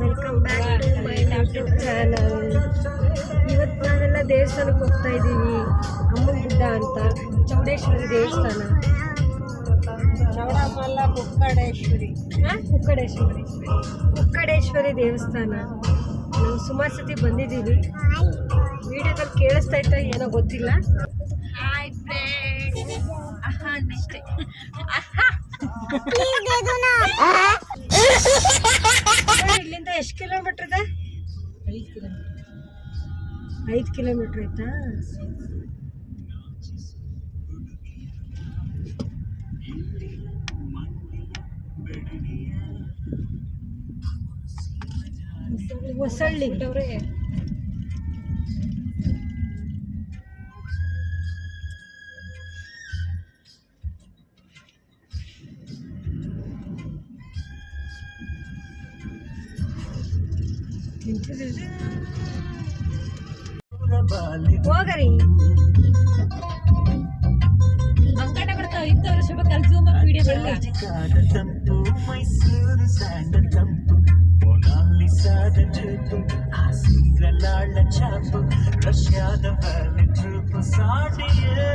Welcome back to my YouTube channel ಇವತ್ತು ನಾವೆಲ್ಲ ದೇವಸ್ಥಾನಕ್ಕೆ ಹೋಗ್ತಾ ಇದ್ದೀವಿ ಅಮ್ಮನ ಗುಡ್ಡ ಅಂತ. ಚೌಡೇಶ್ವರಿ ದೇವಸ್ಥಾನ. ಚೌಡಮಲ್ಲ ಕುಕ್ಕಡೇಶ್ವರಿ. ಕುಕ್ಕಡೇಶ್ವರಿ. ಕುಕ್ಕಡೇಶ್ವರಿ ದೇವಸ್ಥಾನ. ನಾವು ಸುಮಾರು ಸತಿ ಬಂದಿದ್ದೀವಿ. ವಿಡಿಯೋದಲ್ಲಿ ಕೇಳಿಸ್ತಾ ಇತ್ತ ಏನೋ ಗೊತ್ತಿಲ್ಲ? ಹಾಯ್ ಫ್ರೆಂಡ್ಸ್ ಅಷ್ಟೇ. ಇಲ್ಲಿಂದ ಎಷ್ಟು ಕಿಲೋಮೀಟ್ರ್ ಇದೆ? ಐದು ಕಿಲೋಮೀಟ್ರ್ ಆಯ್ತಾ? ಹೊಸಳ್ಳಿ. ಹೋಗರಿ ಅಂಕಣ ಬರ್ತಾವ ಇದ್ದವ್ರು ಶುಭ ಕಲ್ಸೂಮ ವಿಡಿಯೋ ಬರ್ತಾ ಕಾದ ತಂಪು ಮೈಸೂರು ಸ್ಯಾಂಡಲ್ ತಂಪು ಮೊನಾಲಿಸಾದ ಟ್ರಿಪ್ಪು ಆ ಸಿಂಗ್ರಲಾಳ ಚಾಪು ರಷ್ಯಾದ ವ್ಯಾಲಿ ಟ್ರಿಪ್ಪು ಸಾಟಿಯೇ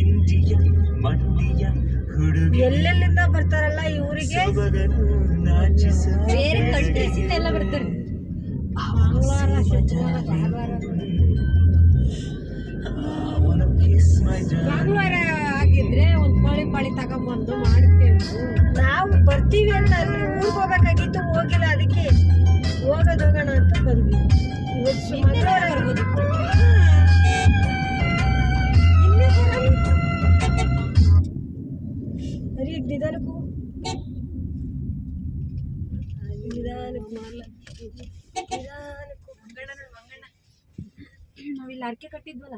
ಇಂಡಿಯ ಮಂಡಿಯ ಹುಡುಗಿ ಎಲ್ಲೆಲ್ಲಿಂದ ಬರ್ತಾರಲ್ಲ ಈ ಊರಿಗೆ? ಸೊಬಗನು ನಾಚಿಸ. ಬೇರೆ ಕಂಟ್ರೀಸಿಂದ ಎಲ್ಲ ಬರ್ತಾರೆ ಭಾನುವಾರ ಭಾನುವಾರ ಭಾನುವಾರ ಆಗಿದ್ರೆ ಒಂದು ಕೋಳಿ ಪಾಳಿ ತಗೊಂಬಂದು ಮಾಡ್ತೇವೆ ನಾವು. ಬರ್ತೀವಿ ಅಂತ ಅಲ್ಲಿ ಊರಿಗೆ ಹೋಗ್ಬೇಕಾಗಿತ್ತು ಹೋಗಿಲ್ಲ ಅದಕ್ಕೆ. ಹೋಗೋದು ಹೋಗೋಣ ನಾವಿಲ್ಲಿ ಅರ್ಕೆ ಕಟ್ಟಿದ್ವಲ್ಲ?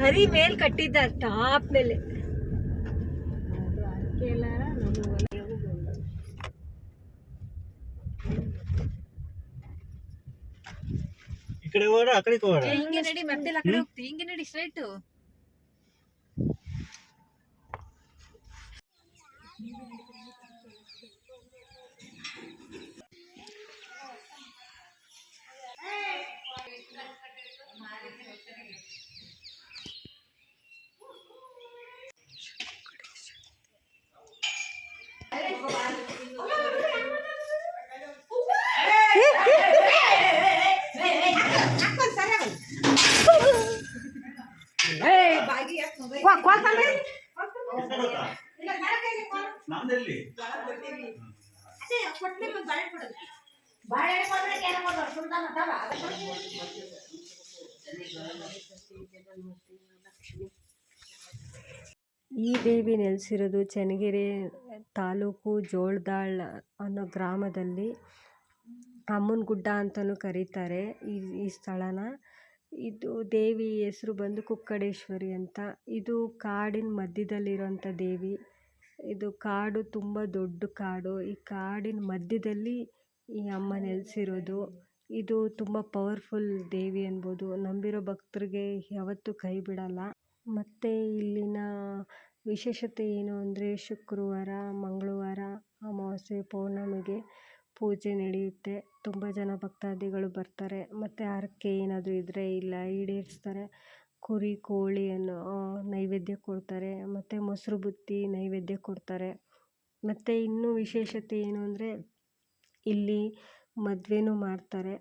ಹರಿ ಮೇಲ್ ಕಟ್ಟಿದ್ದ ಟಾಪ್ ಮೇಲೆ. ಹಿಂಗೆ ನಡಿ ಮತ್ತೆ ಹಿಂಗೆ ನಡಿ ಸ್ಟ್ರೈಟ್ ಈ ದೇವಿ ನೆಲೆಸಿರೋದು ಚನ್ನಗಿರಿ ತಾಲೂಕು ಜೋಳದಾಳ್ ಅನ್ನೋ ಗ್ರಾಮದಲ್ಲಿ ಅಮ್ಮನ ಗುಡ್ಡ ಅಂತಲೂ ಕರೀತಾರೆ ಈ ಈ ಸ್ಥಳನ. ಇದು ದೇವಿ ಹೆಸರು ಬಂದು ಕುಕ್ಕಡೇಶ್ವರಿ ಅಂತ. ಇದು ಕಾಡಿನ ಮಧ್ಯದಲ್ಲಿರೋಂಥ ದೇವಿ. ಇದು ಕಾಡು ತುಂಬ ದೊಡ್ಡ ಕಾಡು. ಈ ಕಾಡಿನ ಮಧ್ಯದಲ್ಲಿ ಈ ಅಮ್ಮ ನೆಲೆಸಿರೋದು. ಇದು ತುಂಬ ಪವರ್ಫುಲ್ ದೇವಿ ಅನ್ಬೋದು. ನಂಬಿರೋ ಭಕ್ತರಿಗೆ ಯಾವತ್ತೂ ಕೈ ಬಿಡಲ್ಲ. ಮತ್ತು ಇಲ್ಲಿನ ವಿಶೇಷತೆ ಏನು ಅಂದರೆ ಶುಕ್ರವಾರ, ಮಂಗಳವಾರ, ಅಮಾವಾಸ್ಯೆ, ಪೌರ್ಣಮಿಗೆ ಪೂಜೆ ನಡೆಯುತ್ತೆ. ತುಂಬ ಜನ ಭಕ್ತಾದಿಗಳು ಬರ್ತಾರೆ. ಮತ್ತು ಹರಕೆ ಏನಾದರೂ ಇದ್ದರೆ ಇಲ್ಲ, ಈಡೇರಿಸ್ತಾರೆ. ಕುರಿ ಕೋಳಿಯನ್ನು ನೈವೇದ್ಯ ಕೊಡ್ತಾರೆ. ಮತ್ತು ಮೊಸರು ಬುತ್ತಿ ನೈವೇದ್ಯ ಕೊಡ್ತಾರೆ. ಮತ್ತು ಇನ್ನೂ ವಿಶೇಷತೆ ಏನು ಅಂದರೆ, ಇಲ್ಲಿ ಮದುವೆನೂ ಮಾಡ್ತಾರೆ.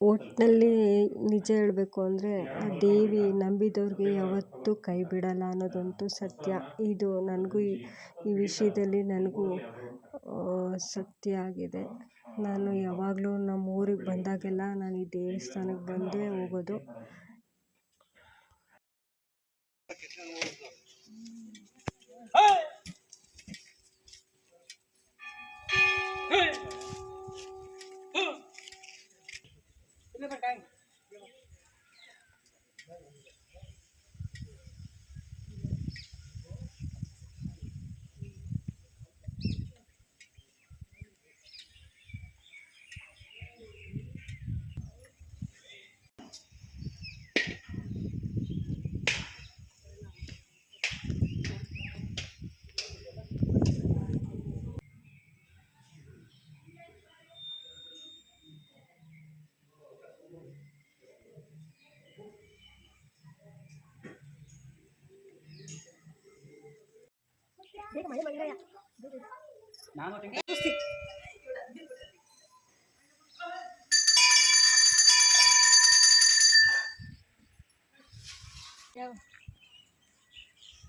ಒಟ್ಟಿನಲ್ಲಿ ನಿಜ ಹೇಳಬೇಕು ಅಂದರೆ, ಆ ದೇವಿ ನಂಬಿದವ್ರಿಗೆ ಯಾವತ್ತೂ ಕೈ ಬಿಡಲ್ಲ ಅನ್ನೋದಂತೂ ಸತ್ಯ. ಇದು ನನಗೂ ಈ ವಿಷಯದಲ್ಲಿ ನನಗೂ ಶಕ್ತಿ ಆಗಿದೆ ನಾನು ಯಾವಾಗಲೂ ನಮ್ಮ ಊರಿಗೆ ಬಂದಾಗೆಲ್ಲ ನಾನು ಈ ದೇವಸ್ಥಾನಕ್ಕೆ ಬಂದೇ ಹೋಗೋದು.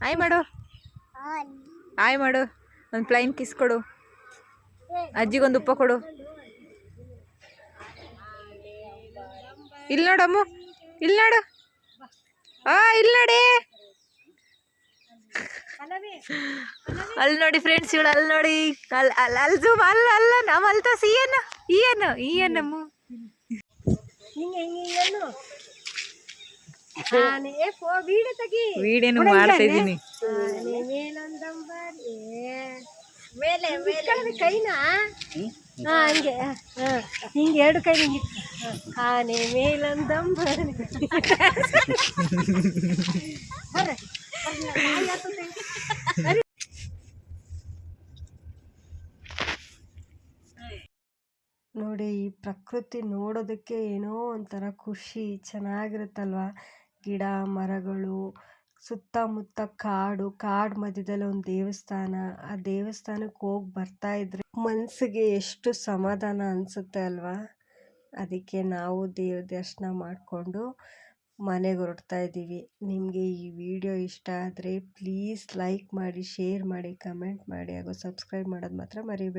ಆಯ್ ಮಾಡು. ಆಯ್ ಮಾಡು. ಒಂದು ಪ್ಲೈನ್ ಕಿಸ್ ಕೊಡು. ಅಜ್ಜಿಗೊಂದು ಉಪ್ಪ ಕೊಡು. ಇಲ್ಲಿ ನೋಡಮ್ಮ ಇಲ್ಲಿ ನೋಡು. ಆ, ಇಲ್ಲಿ ನೋಡಿ. ಅಲ್ಲಿ ನೋಡಿ ಫ್ರೆಂಡ್ಸ್ ಇವಳು ಅಲ್ಲಿ ನೋಡಿ. ಅಲ್ಲಿ ಅಲ್ಲಿ ಅಲ್ಲಿ ಜೂಮ್ ಅಲ್ಲ ಅಲ್ಲ ನಮ್ಮ ಅಲ್ಲಿ ತೋರ್ಸಿ ಈ ಏನು ಈ ಏನು ಈ ಏನಮ್ಮ ವಿಡಿಯೋನು ಮಾಡ್ತಾ ಇದ್ದೀನಿ. ಮೇಲೆ ಮೇಲೆ. ಕೈನಾ? ಹಾ ಹಂಗೆ ಹಾ ಹಿಂಗೆ ಎರಡು ಕೈ ಹಿಂಗೆ ಆನೆ ಮೇಲೊಂದಂಬರಿ. ಪ್ರಕೃತಿ ನೋಡೋದಕ್ಕೆ ಏನೋ ಒಂಥರ ಖುಷಿ, ಚೆನ್ನಾಗಿರುತ್ತಲ್ವ? ಗಿಡ, ಮರಗಳು, ಸುತ್ತಮುತ್ತ ಕಾಡು ಕಾಡು ಮಧ್ಯದಲ್ಲಿ ಒಂದು ದೇವಸ್ಥಾನ. ಆ ದೇವಸ್ಥಾನಕ್ಕೆ ಹೋಗಿ ಬರ್ತಾ ಇದ್ರೆ ಮನಸ್ಸಿಗೆ ಎಷ್ಟು ಸಮಾಧಾನ ಅನಿಸುತ್ತೆ ಅಲ್ವಾ? ಅದಕ್ಕೆ ನಾವು ದೇವ್ರ ದರ್ಶನ ಮಾಡಿಕೊಂಡು ಮನೆಗೆ ಹೊರಡ್ತಾ ಇದ್ದೀವಿ. ನಿಮಗೆ ಈ ವಿಡಿಯೋ ಇಷ್ಟ ಆದರೆ ಪ್ಲೀಸ್ ಲೈಕ್ ಮಾಡಿ, ಶೇರ್ ಮಾಡಿ, ಕಮೆಂಟ್ ಮಾಡಿ, ಹಾಗೂ ಸಬ್ಸ್ಕ್ರೈಬ್ ಮಾಡೋದು ಮಾತ್ರ ಮರಿಬೇಡಿ.